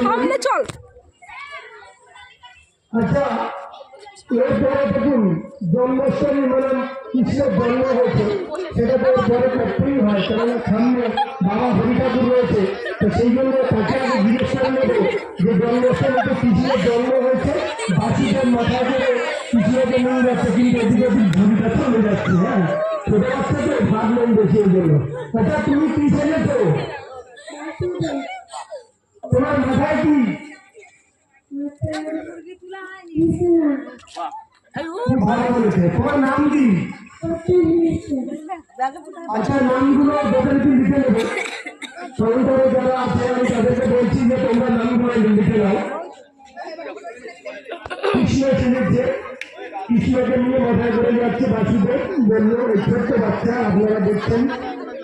সামনে চল। আচ্ছা এরপরে দেখুন কৃষ্ণের জন্ম হয়েছে, সেটা তো পরে করতেই হয় সামনে বাবা রয়েছে। তো সেই জন্য তাকে জিজ্ঞেস করে নেব যে কৃষ্ণের জন্ম হয়েছে, বাসিদের মাথায় করে কৃষ্ণকে নিয়ে যাচ্ছে কিন্তু এদিকে ভূমিকা চলে যাচ্ছে হ্যাঁ। বাচ্চা তো ভাবলেন বেশি জন্য আচ্ছা তুমি কি ছেলেছো তোমার মাথায় কি? ভালো বলেছে। তোমার নাম কি? আচ্ছা নামগুলো যথারীতি লিখে নেবে। সরকারে যারা আছে আমি তাদেরকে বলছি যে তোমরা নামগুলো লিখে নাও। কৃষ্ণ ছেলেছে কৃষ্ণকে নিয়ে মাথায় করে যাচ্ছে বাসুদেব বলল এই ছোট্ট বাচ্চা আপনারা দেখছেন।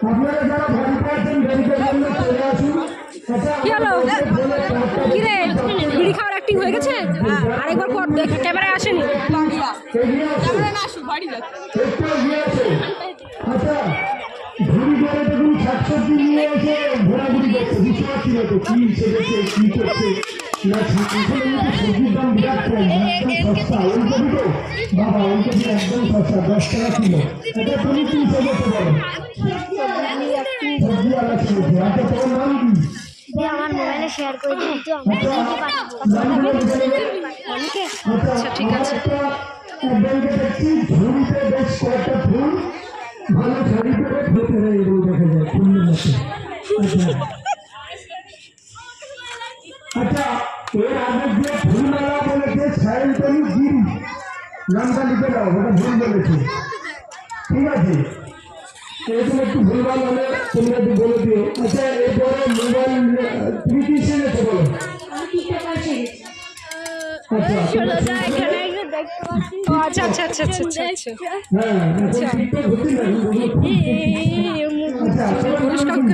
আপনারা যারা বাড়িতে জন্য চলে আসুন। কি হলো কি রে বিড়ি খাওয়ার অ্যাক্টিং হয়ে গেছে আরেকবার কর দেখ ক্যামেরায় আসেনি আচ্ছা একদম সস্তা ওলকপি তো বাবা ওলকপি একদম সস্তা দশ টাকা কিলো এটা তুমি কি সেজেছে বলো সবজি আলাদা আচ্ছা তোমার নাম কি দিয়ে মোবাইলে শেয়ার করে দিন তো আমি আচ্ছা অনেকে আচ্ছা ঠিক আছে। ব্যাংকে দেখছি ঝুড়িতে বেশ কয়েকটা ফুল ভালো শাড়ি পরে ভেতরে এরকম দেখা যায় ফুলের মতো আচ্ছা আচ্ছা এর আগে যে ফুলমালা বলেছে সায়ন্তনী গিরি নামটা লিখে দাও ওটা ভুল বলেছে ঠিক আছে এরকম একটু ভুলভাল হলে তোমরা একটু বলে দিও আচ্ছা এরপরে আচ্ছা এখানে একটু দেখতে পাচ্ছি। ও আচ্ছা আচ্ছা আচ্ছা আচ্ছা আচ্ছা?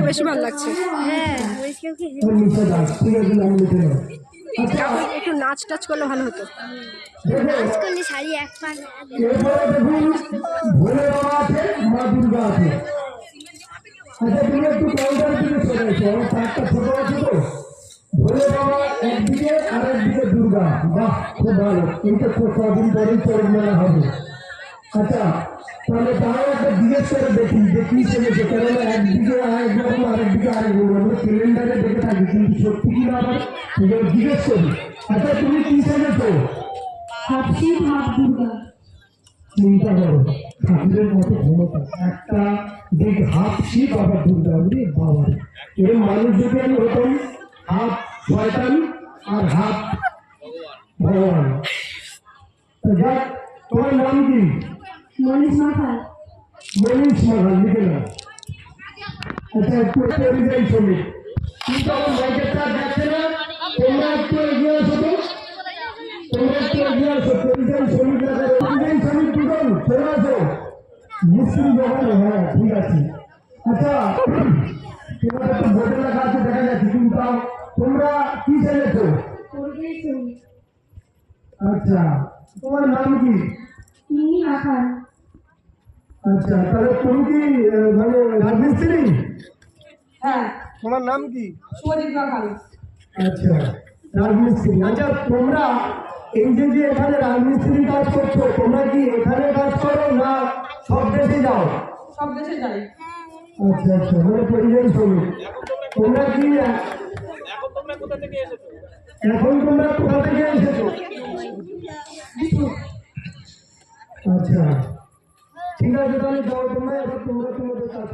বেশি ভালো লাগছে। হ্যাঁ আচ্ছা একটু নাচ টাচ করলে ভালো হতো। নাচ করলে শাড়ি এক পা দুর্গা বাহ খুব ভালো। এইটা খুব কদিন পরেই চরণ মেলা হবে। আচ্ছা তাহলে তাও একটা জিজ্ঞেস করে দেখি যে কি সেজেছে কেননা একদিকে একরকম আরেকদিকে আরেক রকম। আমরা দেখে থাকি কিন্তু সত্যি কি না আবার জিজ্ঞেস করি। আচ্ছা তুমি কি দুর্গা। চিন্তা করো ঠাকুরের মতো ক্ষমতা। একটা দিক হাফ শিব আবার দুর্গা বুঝলি বাবা এরকম মানুষ যদি আমি হতাম হাফ শয়তান আর হাফ ভগবান। তোমার নাম কি? মনীষ মাথায় মনীষ মহান লিখে নাও। আচ্ছা একটু এগিয়ে শ্রমিক কিন্তু আমার মাইকের তার যাচ্ছে না। তোমরা একটু এগিয়ে আসো তো। তোমরা একটু এগিয়ে আসো। চলে আসো। মিস্ত্রি যখন হ্যাঁ ঠিক আছে। আচ্ছা তোমার একটু বোর্ডে লেখা আছে দেখা যাচ্ছে। কিন্তু তোমরা কি চাইছো? আচ্ছা তোমার নাম কি? তিনি আখার আচ্ছা তাহলে তুমি কি মানে রাজমিস্ত্রি? হ্যাঁ। তোমার নাম কি? আচ্ছা রাজমিস্ত্রি। আচ্ছা তোমরা এই যে যে এখানে রাজমিস্ত্রি কাজ করছ তোমরা কি এখানে কাজ করো না সব দেশে যাও? সব দেশে যাই। আচ্ছা আচ্ছা মানে পরিযায়ী শ্রমিক তোমরা কি কোথা থেকে এসেছ? এখন থেকে এসেছ আচ্ছা। ঠিক আছে, তাহলে যাও, তোমরা তোমরা তোমাদের হ্যাঁ